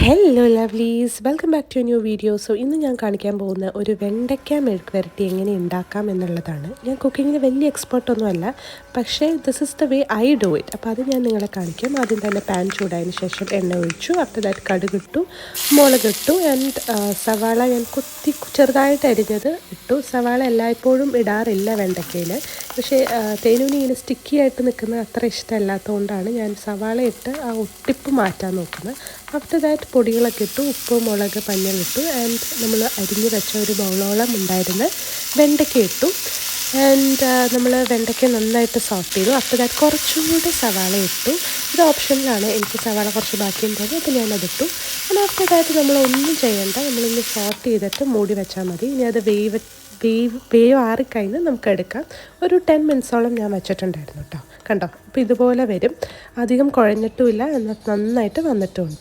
Hello lovelies welcome back to new video so ഇന്ന് ഞാൻ കാണിക്കാൻ പോകുന്ന ഒരു വെണ്ടയ്ക്ക മെഴുക്ക് വരട്ടി എങ്ങനെ ഉണ്ടാക്കാം എന്നുള്ളതാണ്. ഞാൻ കുക്കിങ്ങിന് വലിയ എക്സ്പേർട്ടൊന്നുമല്ല പക്ഷേ this is the way I do it അപ്പോൾ അത് ഞാൻ നിങ്ങളെ കാണിക്കാം. ആദ്യം തന്നെ പാൻ ചൂടായതിന് ശേഷം എണ്ണ ഒഴിച്ചു. ആഫ്റ്റർ ദാറ്റ് കടുകിട്ടു മുളകിട്ടു ആൻഡ് സവാള ഞാൻ കുത്തി ചെറുതായിട്ട് അരിഞ്ഞത് ഇട്ടു. സവാള എല്ലായ്പ്പോഴും ഇടാറില്ല വെണ്ടയ്ക്കയിൽ പക്ഷേ തേനൂന് ഇങ്ങനെ സ്റ്റിക്കി ആയിട്ട് നിൽക്കുന്നത് അത്ര ഇഷ്ടമല്ലാത്തതുകൊണ്ടാണ് ഞാൻ സവാള ഇട്ട് ആ ഒട്ടിപ്പ് മാറ്റാൻ നോക്കുന്നത്. ആഫ്റ്റർ ദാറ്റ് പൊടികളൊക്കെ ഇട്ടു. ഉപ്പ് മുളക് മഞ്ഞളിട്ടു ആൻഡ് നമ്മൾ അരിഞ്ഞ് വെച്ച ഒരു ബൗളോളം ഉണ്ടായിരുന്ന വെണ്ടയ്ക്ക ഇട്ടു. ആൻഡ് നമ്മൾ വെണ്ടയ്ക്ക നന്നായിട്ട് സോട്ട് ചെയ്തു. അപ്പോൾ ഞാൻ കുറച്ചും കൂടി സവാള ഇട്ടു. ഇത് ഓപ്ഷനിലാണ് എനിക്ക് സവാള കുറച്ച് ബാക്കിയുണ്ടായത് അപ്പോൾ ഞാനതിട്ടു. ആൻഡ് ആഫ്റ്റർ ദാറ്റ് നമ്മൾ ഒന്നും ചെയ്യേണ്ട. നമ്മളിന്ന് സോട്ട് ചെയ്തിട്ട് മൂടി വെച്ചാൽ മതി. ഇനി അത് വേവ് വേവ് വേവ് ആറിക്കഴിഞ്ഞ് നമുക്ക് എടുക്കാം. ഒരു ടെൻ മിനിറ്റ്സോളം ഞാൻ വെച്ചിട്ടുണ്ടായിരുന്നു കേട്ടോ കണ്ടോ? അപ്പോൾ ഇതുപോലെ വരും. അധികം കുഴഞ്ഞിട്ടുമില്ല. എന്നാൽ നന്നായിട്ട് വന്നിട്ടുമുണ്ട്